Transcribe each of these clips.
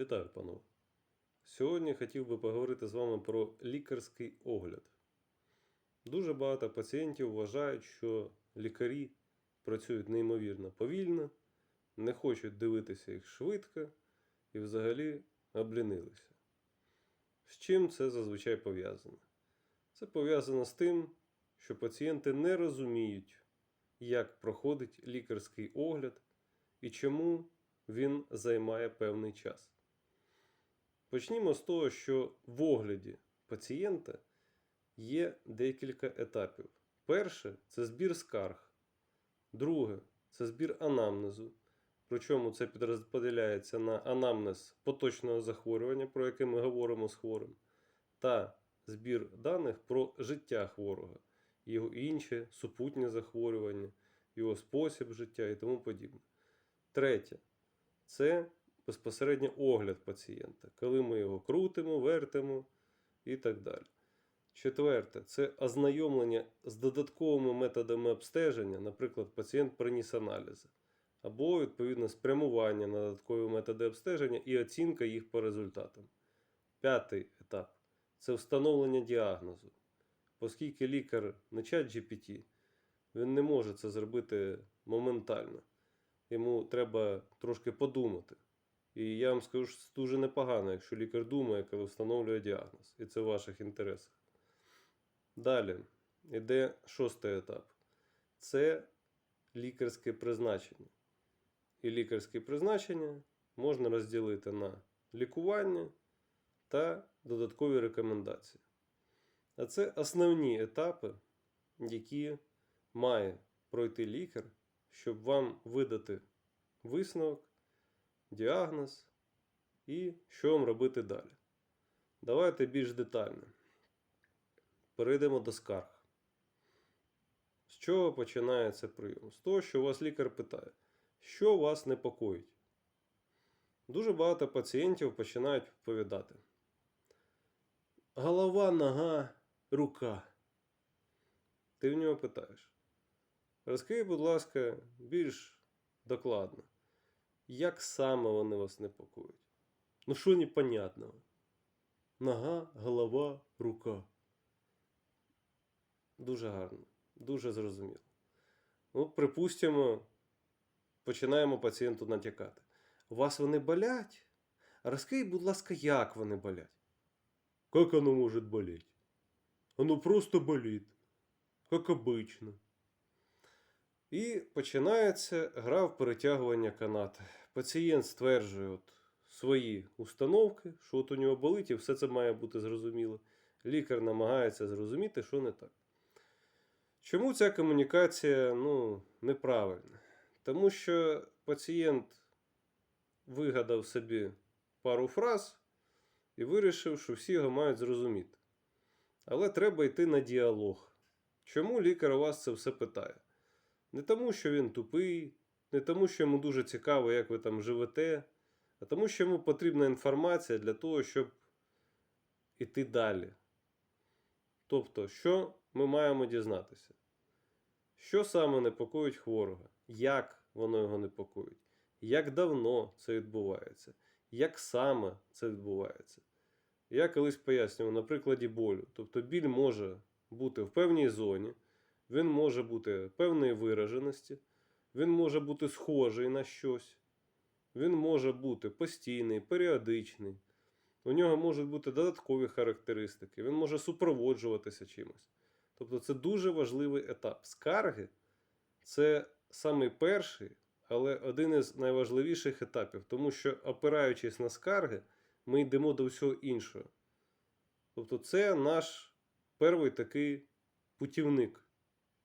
Вітаю, панове. Сьогодні хотів би поговорити з вами про лікарський огляд. Дуже багато пацієнтів вважають, що лікарі працюють неймовірно повільно, не хочуть дивитися їх швидко і взагалі облінилися. З чим це зазвичай пов'язано? Це пов'язано з тим, що пацієнти не розуміють, як проходить лікарський огляд і чому він займає певний час. Почнімо з того, що в огляді пацієнта є декілька етапів. Перше це збір скарг. Друге це збір анамнезу. Причому це підрозподіляється на анамнез поточного захворювання, про яке ми говоримо з хворим, та збір даних про життя хворого, його інші супутні захворювання, його спосіб життя і тому подібне. Третє це безпосередньо огляд пацієнта, коли ми його крутимо, вертимо і так далі. Четверте це ознайомлення з додатковими методами обстеження, наприклад, пацієнт приніс аналізи, або, відповідно, спрямування на додаткові методи обстеження і оцінка їх по результатам. П'ятий етап це встановлення діагнозу. Оскільки лікар не чат GPT, він не може це зробити моментально йому треба трошки подумати. І я вам скажу, що це дуже непогано, якщо лікар думає, коли встановлює діагноз. І це в ваших інтересах. Далі йде шостий етап. Це лікарське призначення. І лікарське призначення можна розділити на лікування та додаткові рекомендації. А це основні етапи, які має пройти лікар щоб вам видати висновок, діагноз і що вам робити далі. Давайте більш детально. Перейдемо до скарг. З чого починається прийом? З того, що вас лікар питає, що вас непокоїть. Дуже багато пацієнтів починають відповідати. Голова, нога, рука. Ти в нього питаєш. Розкажіть, будь ласка, більш докладно, як саме вони вас непокоїть? Ну, що непонятного? Нога, голова, рука. Дуже гарно, дуже зрозуміло. Ну, припустимо, починаємо пацієнту натякати. У вас вони болять? Розкажіть, будь ласка, як вони болять? Как оно может болеть? Оно просто болит, как обычно. І починається гра в перетягування канати. Пацієнт стверджує от свої установки, що от у нього болить, і все це має бути зрозуміло. Лікар намагається зрозуміти, що не так. Чому ця комунікація ну, неправильна? Тому що пацієнт вигадав собі пару фраз і вирішив, що всі його мають зрозуміти. Але треба йти на діалог. Чому лікар у вас це все питає? Не тому, що він тупий, не тому, що йому дуже цікаво, як ви там живете, а тому, що йому потрібна інформація для того, щоб іти далі. Тобто, що ми маємо дізнатися? Що саме непокоїть хворого? Як воно його непокоїть? Як давно це відбувається? Як саме це відбувається? Я колись пояснював на прикладі болю. Тобто біль може бути в певній зоні. Він може бути певної вираженості, він може бути схожий на щось, він може бути постійний, періодичний. У нього можуть бути додаткові характеристики, він може супроводжуватися чимось. Тобто це дуже важливий етап. Скарги це самий перший, але один із найважливіших етапів, тому що, опираючись на скарги, ми йдемо до всього іншого. Тобто, це наш перший такий путівник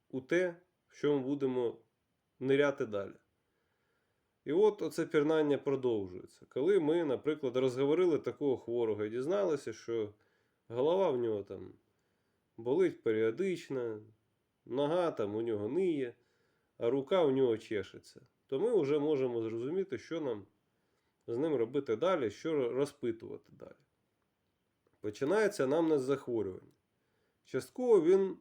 у те, в що ми будемо ниряти далі. І от оце пірнання продовжується. Коли ми, наприклад, розговорили такого хворого і дізналися, що голова в нього там болить періодично, нога там у нього ниє, а рука у нього чешеться, то ми вже можемо зрозуміти, що нам з ним робити далі, що розпитувати далі. Починається нам не захворювання. Частково він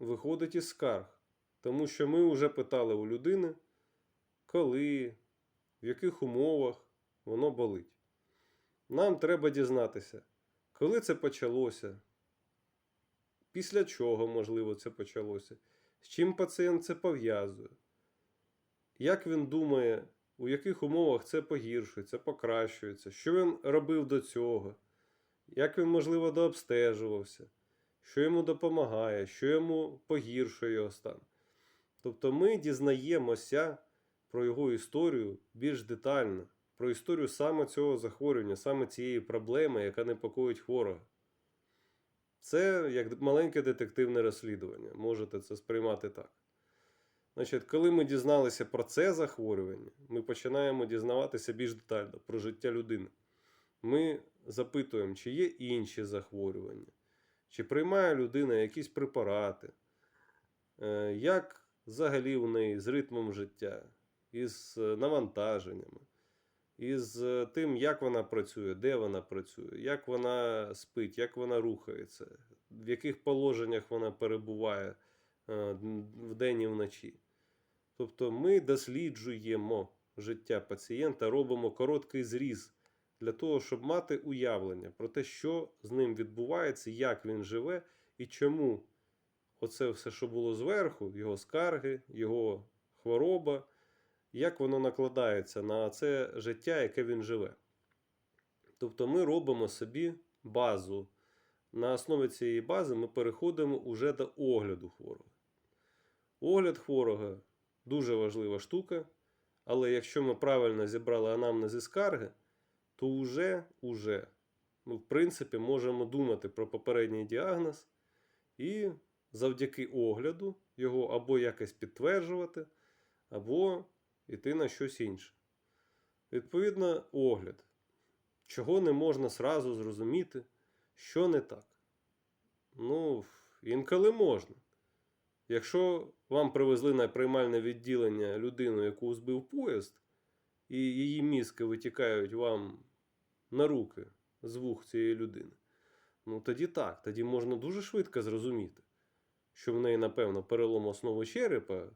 виходить із скарг. Тому що ми вже питали у людини, коли, в яких умовах воно болить. Нам треба дізнатися, коли це почалося, після чого, можливо, це почалося, з чим пацієнт це пов'язує, як він думає, у яких умовах це погіршується, покращується, що він робив до цього, як він, можливо, дообстежувався, що йому допомагає, що йому погіршує його стан. Тобто ми дізнаємося про його історію більш детально, про історію саме цього захворювання, саме цієї проблеми, яка непокоїть хворого. Це як маленьке детективне розслідування. Можете це сприймати так. Значить, коли ми дізналися про це захворювання, ми починаємо дізнаватися більш детально про життя людини. Ми запитуємо, чи є інші захворювання, чи приймає людина якісь препарати, е, як взагалі у неї з ритмом життя, із е, навантаженнями, із е, тим, як вона працює, де вона працює, як вона спить, як вона рухається, в яких положеннях вона перебуває вдень і вночі. Тобто ми досліджуємо життя пацієнта, робимо короткий зріз для того, щоб мати уявлення про те, що з ним відбувається, як він живе і чому оце все, що було зверху, його скарги, його хвороба, як воно накладається на це життя, яке він живе. Тобто ми робимо собі базу. На основі цієї бази ми переходимо уже до огляду хворого. Огляд хворого дуже важлива штука, але якщо ми правильно зібрали анамнез і скарги, то вже, уже ми, в принципі, можемо думати про попередній діагноз і завдяки огляду його або якось підтверджувати, або йти на щось інше. Відповідно, огляд. Чого не можна сразу зрозуміти, що не так? Ну, інколи можна. Якщо вам привезли на приймальне відділення людину, яку збив поїзд, і її мізки витікають вам на руки з вух цієї людини, ну тоді так, тоді можна дуже швидко зрозуміти, що в неї, напевно, перелом основи черепа,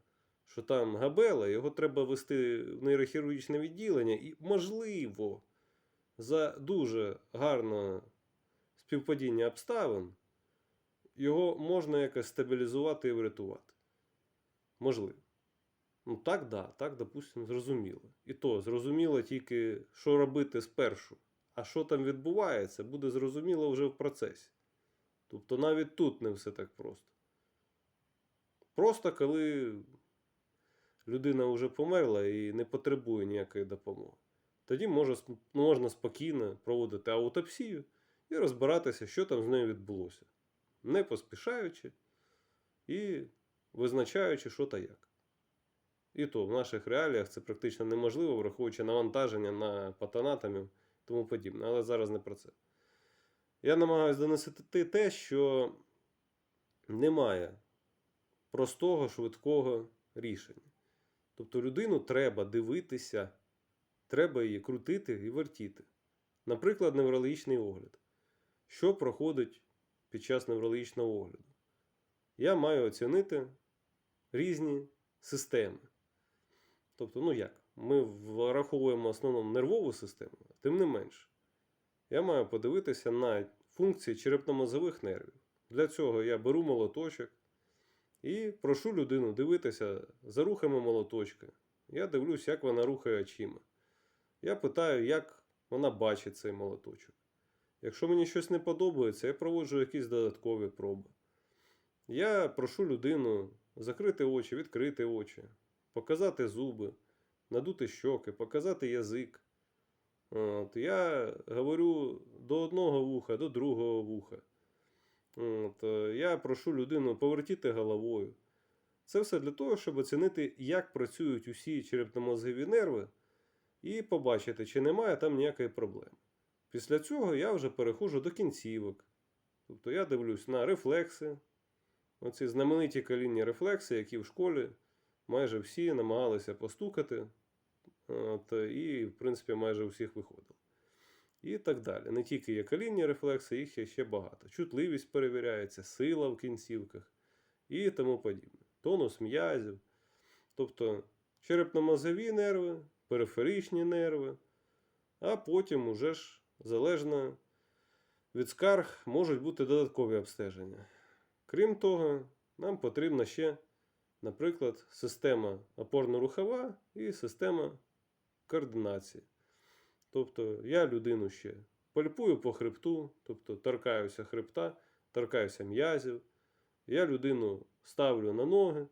що там габела, його треба вести в нейрохірургічне відділення, і, можливо, за дуже гарне співпадіння обставин його можна якось стабілізувати і врятувати. Можливо. Ну так, да, так, допустимо, зрозуміло. І то зрозуміло тільки, що робити спершу. А що там відбувається, буде зрозуміло вже в процесі. Тобто навіть тут не все так просто. Просто коли людина вже померла і не потребує ніякої допомоги, тоді може, можна спокійно проводити аутопсію і розбиратися, що там з нею відбулося не поспішаючи і визначаючи, що та як. І то в наших реаліях це практично неможливо, враховуючи навантаження на патанатомів і тому подібне. Але зараз не про це. Я намагаюся донести те, що немає простого, швидкого рішення. Тобто людину треба дивитися, треба її крутити і вертіти. Наприклад, неврологічний огляд. Що проходить під час неврологічного огляду. Я маю оцінити різні системи. Тобто, ну як? Ми враховуємо основному нервову систему, тим не менше. Я маю подивитися на функції черепно-мозових нервів. Для цього я беру молоточок і прошу людину дивитися за рухами молоточка. Я дивлюсь, як вона рухає очима. Я питаю, як вона бачить цей молоточок. Якщо мені щось не подобається, я проводжу якісь додаткові проби. Я прошу людину закрити очі, відкрити очі, показати зуби, надути щоки, показати язик. От, Я говорю до одного вуха, до другого вуха. От, Я прошу людину повертіти головою. Це все для того, щоб оцінити, як працюють усі черепно-мозгові нерви, і побачити, чи немає там ніякої проблеми. Після цього я вже переходжу до кінцівок. Тобто я дивлюсь на рефлекси. Оці знамениті колінні рефлекси, які в школі майже всі намагалися постукати. От, І, в принципі, майже у всіх виходило. І так далі. Не тільки є колінні рефлекси, їх є ще багато. Чутливість перевіряється, сила в кінцівках і тому подібне. Тонус м'язів. Тобто черепно-мозові нерви, периферичні нерви, а потім уже ж залежно від скарг, можуть бути додаткові обстеження. Крім того, нам потрібна ще, наприклад, система опорно-рухова і система координації. Тобто я людину ще пальпую по хребту, тобто торкаюся хребта, торкаюся м'язів. Я людину ставлю на ноги.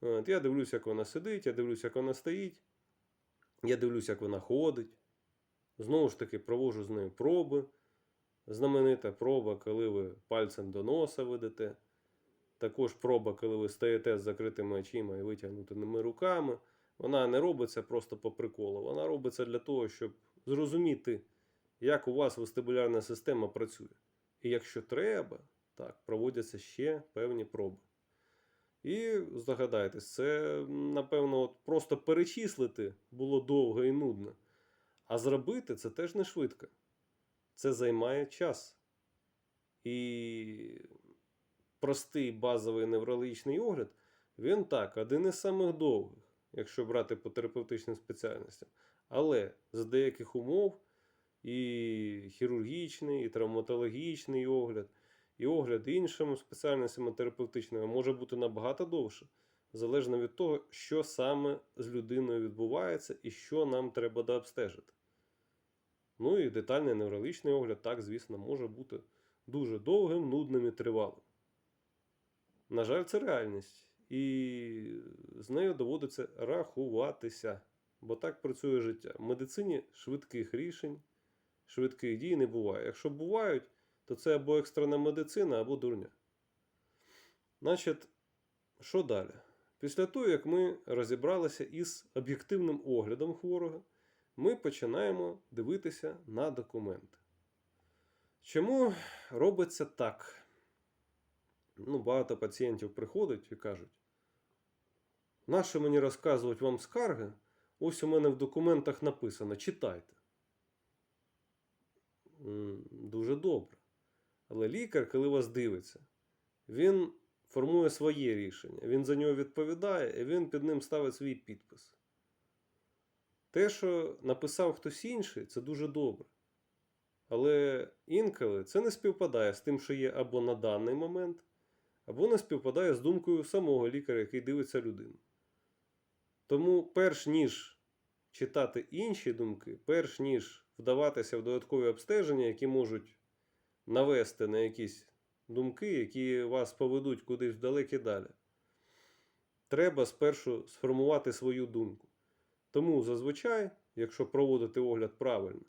От, я дивлюся, як вона сидить, я дивлюся, як вона стоїть. Я дивлюся, як вона ходить. Знову ж таки, провожу з нею проби. Знаменита проба, коли ви пальцем до носа ведете. Також проба, коли ви стоїте з закритими очима і витягнутими руками. Вона не робиться просто по приколу. Вона робиться для того, щоб зрозуміти, як у вас вестибулярна система працює. І якщо треба, так, проводяться ще певні проби. І здогадайтесь, це, напевно, от просто перечислити було довго і нудно. А зробити це теж не швидко. Це займає час. І простий базовий неврологічний огляд, він так, один із самих довгих, якщо брати по терапевтичним спеціальностям. Але з деяких умов і хірургічний, і травматологічний огляд, і огляд іншими спеціальностями терапевтичними може бути набагато довше, залежно від того, що саме з людиною відбувається і що нам треба дообстежити. Ну і детальний неврологічний огляд, так, звісно, може бути дуже довгим, нудним і тривалим. На жаль, це реальність, і з нею доводиться рахуватися, бо так працює життя. В медицині швидких рішень, швидких дій не буває. Якщо бувають, то це або екстрена медицина, або дурня. Значить, що далі? Після того, як ми розібралися із об'єктивним оглядом хворого, ми починаємо дивитися на документи. Чому робиться так? Ну, багато пацієнтів приходять і кажуть: нащо мені розказувати вам скарги? Ось у мене в документах написано, читайте. Дуже добре. Але лікар, коли вас дивиться, він формує своє рішення, він за нього відповідає і він під ним ставить свій підпис. Те, що написав хтось інший, це дуже добре. Але інколи це не співпадає з тим, що є або на даний момент, або не співпадає з думкою самого лікаря, який дивиться людину. Тому, перш ніж читати інші думки, перш ніж вдаватися в додаткові обстеження, які можуть навести на якісь думки, які вас поведуть кудись вдалекі далі, треба спершу сформувати свою думку. Тому зазвичай, якщо проводити огляд правильно,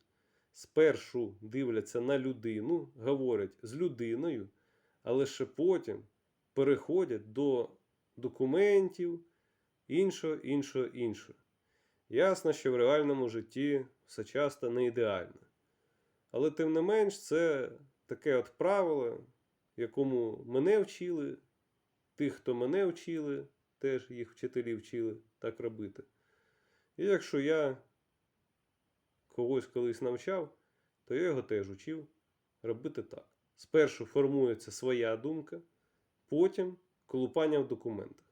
спершу дивляться на людину, говорять з людиною, але ще потім переходять до документів, іншого, іншого, іншого. Ясно, що в реальному житті все часто не ідеально. Але тим не менш, це таке от правило, якому мене вчили, тих, хто мене вчили, теж їх вчителі вчили так робити. І якщо я когось колись навчав, то я його теж учив робити так. Спершу формується своя думка, потім колупання в документах.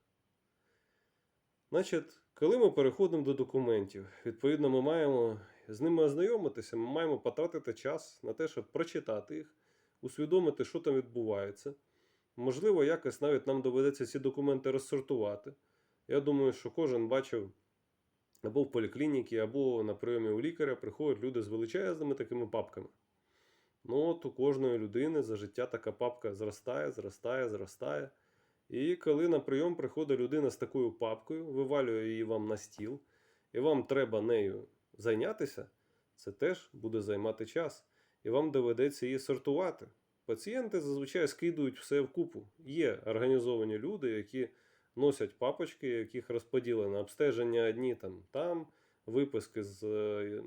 Значить, коли ми переходимо до документів, відповідно, ми маємо з ними ознайомитися, ми маємо потратити час на те, щоб прочитати їх, усвідомити, що там відбувається. Можливо, якось навіть нам доведеться ці документи розсортувати. Я думаю, що кожен бачив або в поліклініці, або на прийомі у лікаря приходять люди з величезними такими папками. Ну, от у кожної людини за життя така папка зростає, зростає, зростає. І коли на прийом приходить людина з такою папкою, вивалює її вам на стіл, і вам треба нею зайнятися, це теж буде займати час. І вам доведеться її сортувати. Пацієнти зазвичай скидують все вкупу. Є організовані люди, які носять папочки, яких розподілено обстеження одні там, там, виписки з е,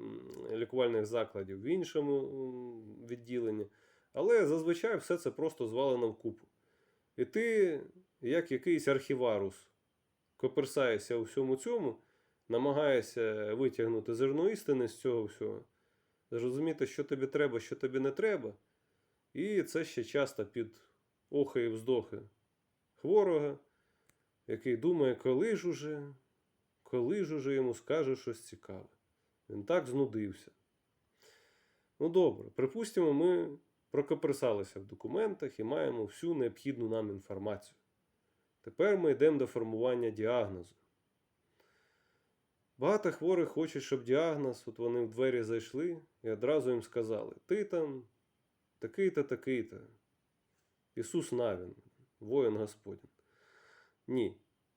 лікувальних закладів в іншому відділенні. Але зазвичай все це просто звалено вкупу. І ти, як якийсь архіварус, коперсаєшся у всьому цьому, намагаєшся витягнути зерно істини з цього всього, зрозуміти, що тобі треба, що тобі не треба. І це ще часто під охи і вздохи хворого, який думає, коли ж уже, коли ж уже йому скаже щось цікаве. Він так знудився. Ну добре, припустимо, ми прокопресалися в документах і маємо всю необхідну нам інформацію. Тепер ми йдемо до формування діагнозу. Багато хворих хочуть, щоб діагноз, от вони в двері зайшли і одразу їм сказали: ти там такий-то, такий-то. Ісус Навін, воїн Господень. Ні.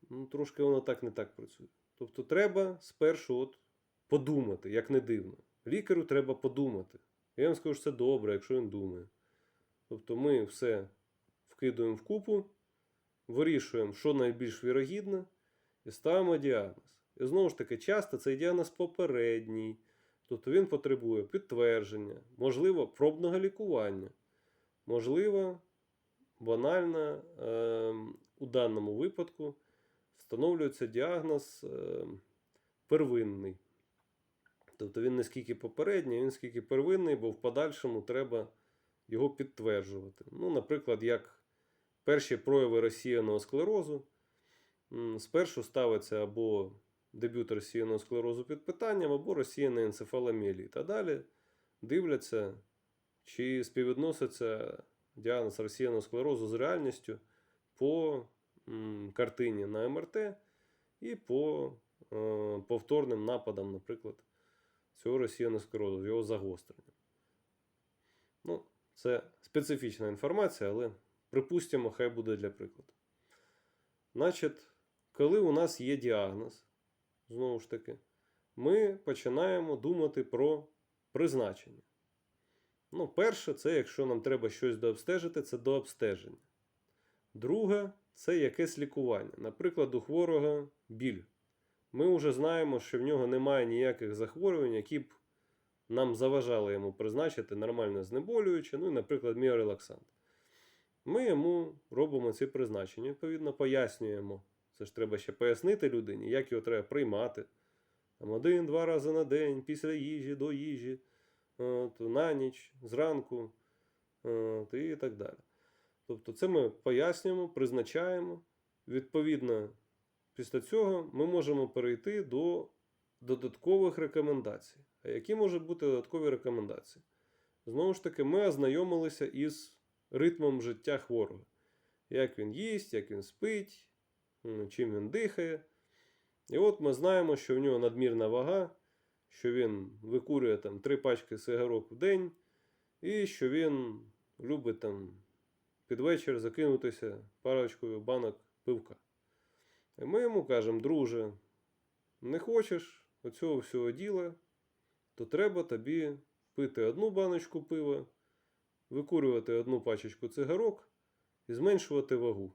Ну, трошки воно так не так працює. Тобто треба спершу от подумати, як не дивно. Лікарю треба подумати. Я вам скажу, що це добре, якщо він думає. Тобто ми все вкидуємо в купу, вирішуємо, що найбільш вірогідне, і ставимо діагноз. І знову ж таки, часто цей діагноз попередній. Тобто він потребує підтвердження, можливо, пробного лікування. Можливо, банально е, у даному випадку встановлюється діагноз е, первинний. Тобто він не скільки попередній, він скільки первинний, бо в подальшому треба його підтверджувати. Ну, наприклад, як перші прояви розсіяного склерозу, спершу ставиться або дебют розсіяного склерозу під питанням, або розсіяний енцефаломіеліт. А далі дивляться, чи співвідноситься діагноз розсіяного склерозу з реальністю по картині на МРТ і по е, повторним нападам, наприклад, цього розсіяного склерозу, його загострення. Ну, це специфічна інформація, але припустимо, хай буде для прикладу. Значить, коли у нас є діагноз, знову ж таки, ми починаємо думати про призначення. Ну, перше, це якщо нам треба щось дообстежити, це дообстеження. Друге, це якесь лікування. Наприклад, у хворого біль. Ми вже знаємо, що в нього немає ніяких захворювань, які б нам заважали йому призначити нормальне знеболююче, ну і, наприклад, міорелаксант. Ми йому робимо ці призначення, відповідно, пояснюємо. Це ж треба ще пояснити людині, як його треба приймати. Там один-два рази на день, після їжі, до їжі, от, на ніч, зранку от, і так далі. Тобто, це ми пояснюємо, призначаємо. Відповідно, після цього ми можемо перейти до додаткових рекомендацій. А які можуть бути додаткові рекомендації? Знову ж таки, ми ознайомилися із ритмом життя хворого. Як він їсть, як він спить, чим він дихає. І от ми знаємо, що в нього надмірна вага, що він викурює там три пачки сигарок в день, і що він любить там під вечір закинутися парочкою банок пивка. І ми йому кажемо, друже, не хочеш оцього всього діла, то треба тобі пити одну баночку пива, викурювати одну пачечку цигарок і зменшувати вагу.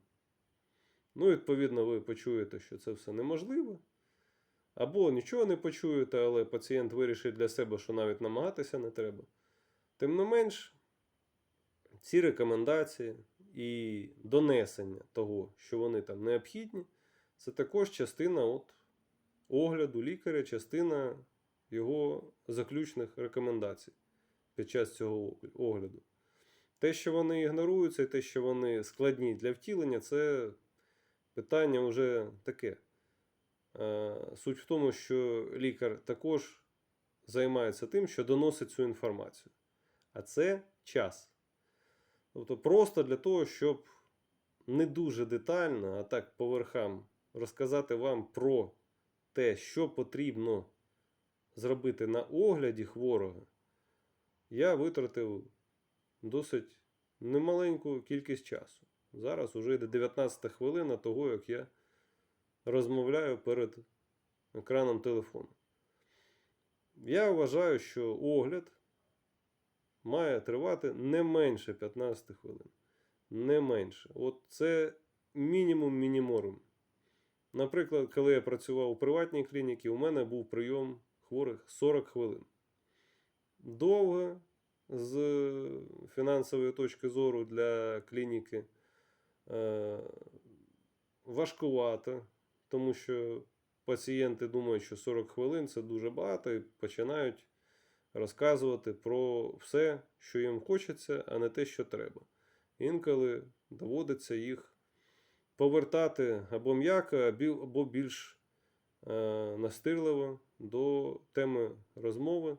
Ну, відповідно, ви почуєте, що це все неможливо. Або нічого не почуєте, але пацієнт вирішить для себе, що навіть намагатися не треба. Тим не менш, ці рекомендації і донесення того, що вони там необхідні, це також частина от огляду лікаря, частина його заключних рекомендацій під час цього огляду. Те, що вони ігноруються, і те, що вони складні для втілення, це питання вже таке. Е, Суть в тому, що лікар також займається тим, що доносить цю інформацію. А це час. Тобто, просто для того, щоб не дуже детально, а так по верхам розказати вам про те, що потрібно зробити на огляді хворого, я витратив досить немаленьку кількість часу. Зараз уже йде 19 хвилина того, як я розмовляю перед екраном телефону. Я вважаю, що огляд має тривати не менше 15 хвилин. Не менше. От це мінімум мініморум. Наприклад, коли я працював у приватній клініці, у мене був прийом хворих 40 хвилин. Довго з фінансової точки зору для клініки е, важкувато, тому що пацієнти думають, що 40 хвилин це дуже багато, і починають розказувати про все, що їм хочеться, а не те, що треба. Інколи доводиться їх повертати або м'яко, або- більш е, настирливо до теми розмови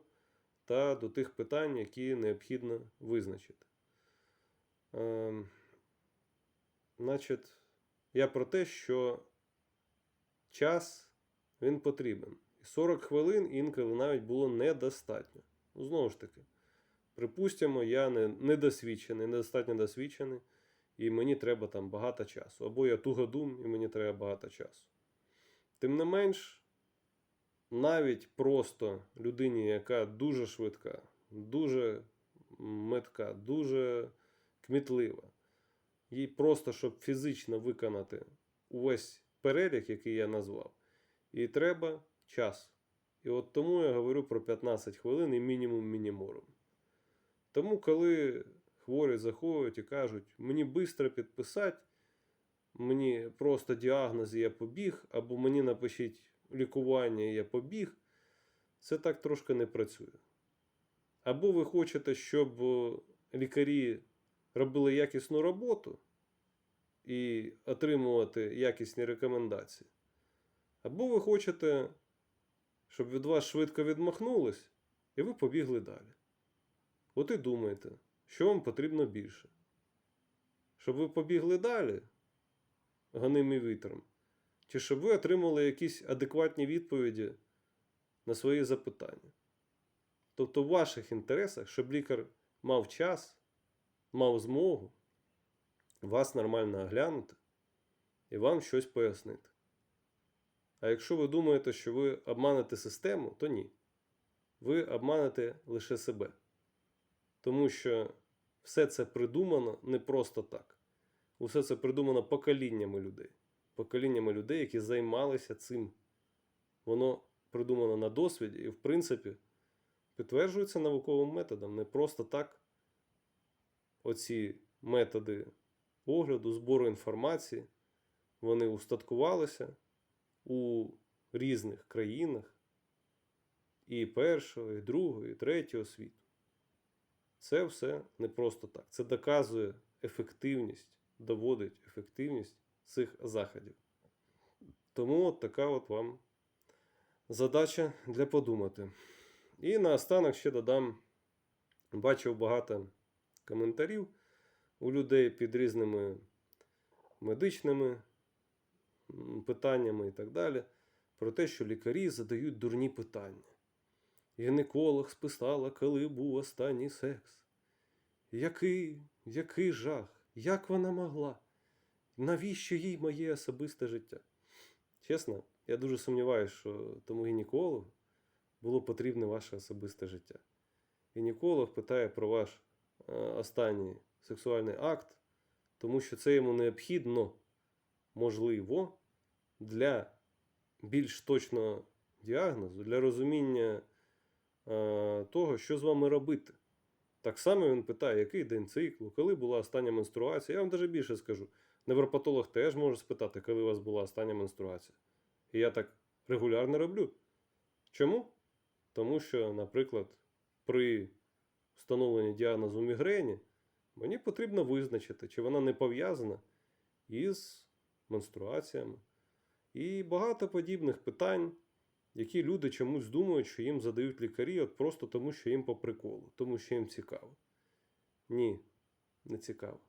та до тих питань, які необхідно визначити. Ем, значить, я про те, що час він потрібен. І 40 хвилин інколи навіть було недостатньо. Ну, знову ж таки, припустимо, я не, недосвідчений, недостатньо досвідчений, і мені треба там багато часу. Або я тугодум, і мені треба багато часу. Тим не менш, навіть просто людині, яка дуже швидка, дуже метка, дуже кмітлива, їй просто, щоб фізично виконати увесь перелік, який я назвав, їй треба час. І от тому я говорю про 15 хвилин і мінімум мініморум. Тому, коли хворі заходять і кажуть, мені швидко підписати, мені просто діагноз і я побіг, або мені напишіть лікування і я побіг, це так трошки не працює. Або ви хочете, щоб е, лікарі робили якісну роботу і отримувати якісні рекомендації. Або ви хочете, щоб від вас швидко відмахнулись, і ви побігли далі. От і думайте, що вам потрібно більше. Щоб ви побігли далі, ганими вітром, чи щоб ви отримали якісь адекватні відповіді на свої запитання. Тобто в ваших інтересах, щоб лікар мав час, мав змогу вас нормально оглянути і вам щось пояснити. А якщо ви думаєте, що ви обманете систему, то ні. Ви обманете лише себе. Тому що все це придумано не просто так. Усе це придумано поколіннями людей. Поколіннями людей, які займалися цим. Воно придумано на досвіді і, в принципі, підтверджується науковим методом. Не просто так оці методи огляду, збору інформації, вони устаткувалися у різних країнах і першого, і другого, і третього світу. Це все не просто так. Це доказує ефективність, доводить ефективність цих заходів. Тому от така от вам задача для подумати. І наостанок ще додам, бачив багато коментарів у людей під різними медичними питаннями і так далі, про те, що лікарі задають дурні питання. Гінеколог списала, коли був останній секс. Який, який жах? Як вона могла? Навіщо їй моє особисте життя? Чесно, я дуже сумніваюся, що тому гінекологу було потрібне ваше особисте життя. Гінеколог питає про ваш е, останній сексуальний акт, тому що це йому необхідно, можливо, для більш точного діагнозу, для розуміння того, що з вами робити. Так само він питає, який день циклу, коли була остання менструація. Я вам навіть більше скажу. Невропатолог теж може спитати, коли у вас була остання менструація. І я так регулярно роблю. Чому? Тому що, наприклад, при встановленні діагнозу мігрені мені потрібно визначити, чи вона не пов'язана із менструаціями. І багато подібних питань, які люди чомусь думають, що їм задають лікарі, от просто тому, що їм по приколу, тому що їм цікаво. Ні, не цікаво.